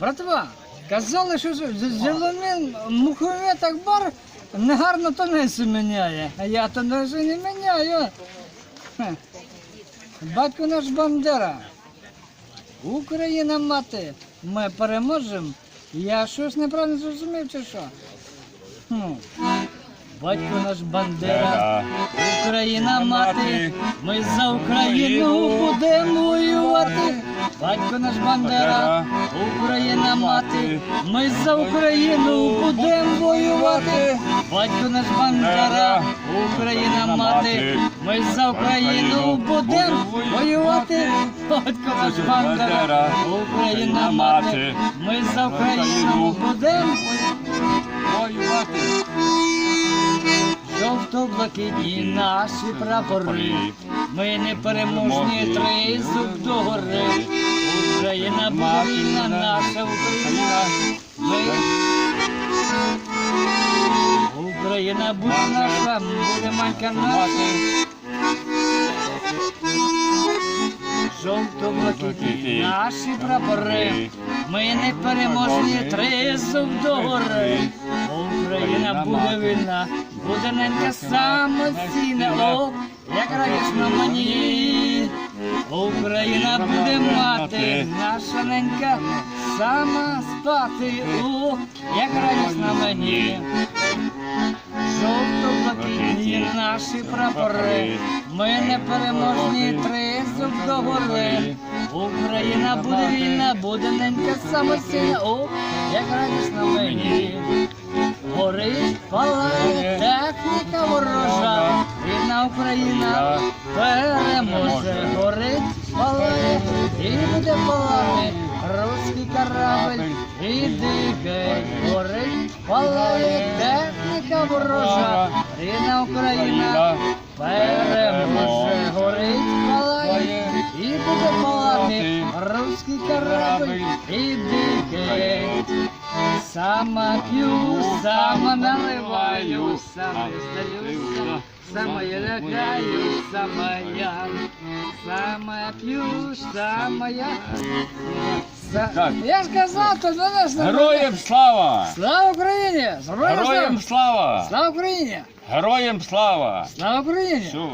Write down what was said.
Братва, казали, що зеленин мухове так бар негарно тонесу міняє. А я тонесу не міняю. Батько наш Бандера. Україна мати. Ми переможемо. Я щось неправильно зрозумів чи що? Ну. Батько наш Бандера. Україна мати, ми за Україну будемо воювати. Батько наш Бандера, Україна мати, ми за Україну будемо воювати. Батько наш Бандера, Україна мати, ми за Україну будемо воювати. Батько наш Бандера, Україна мати, ми за Україну будемо Воювати. Жовто-блакитні наші прапори, ми не переможні тризуб до гори. Україна буде наша Україна. Україна буде наша, буде манька наша. Жовто-блакитні наші прапори, ми не переможні тризуб до гори. Україна буде вільна, буде ненька самостійна, о, як радісно мені. Україна буде мати, наша ненька сама спати, о, як радісно мені. Жовто-блакитні наші прапори, ми не переможні тризуб до гори. Україна буде вільна, буде ненька самостійна, о, як радісно мені. Горить, палає техніка ворожа, рідна Україна переможе. І буде палати руський корабель, іди гей. Горить, палає техніка ворожа, рідна Україна. Переможе. Горить, палає і буде палати. Руський корабель, іди гей. Сама п'ю, сама наливаю, сама здаюся, сама я лягаю, сама я, сама п'ю, сама я. Ж казав, то до нас Героям слава! Слава Україні! Героям слава! Слава Україні! Героям слава! Слава Україні! Все.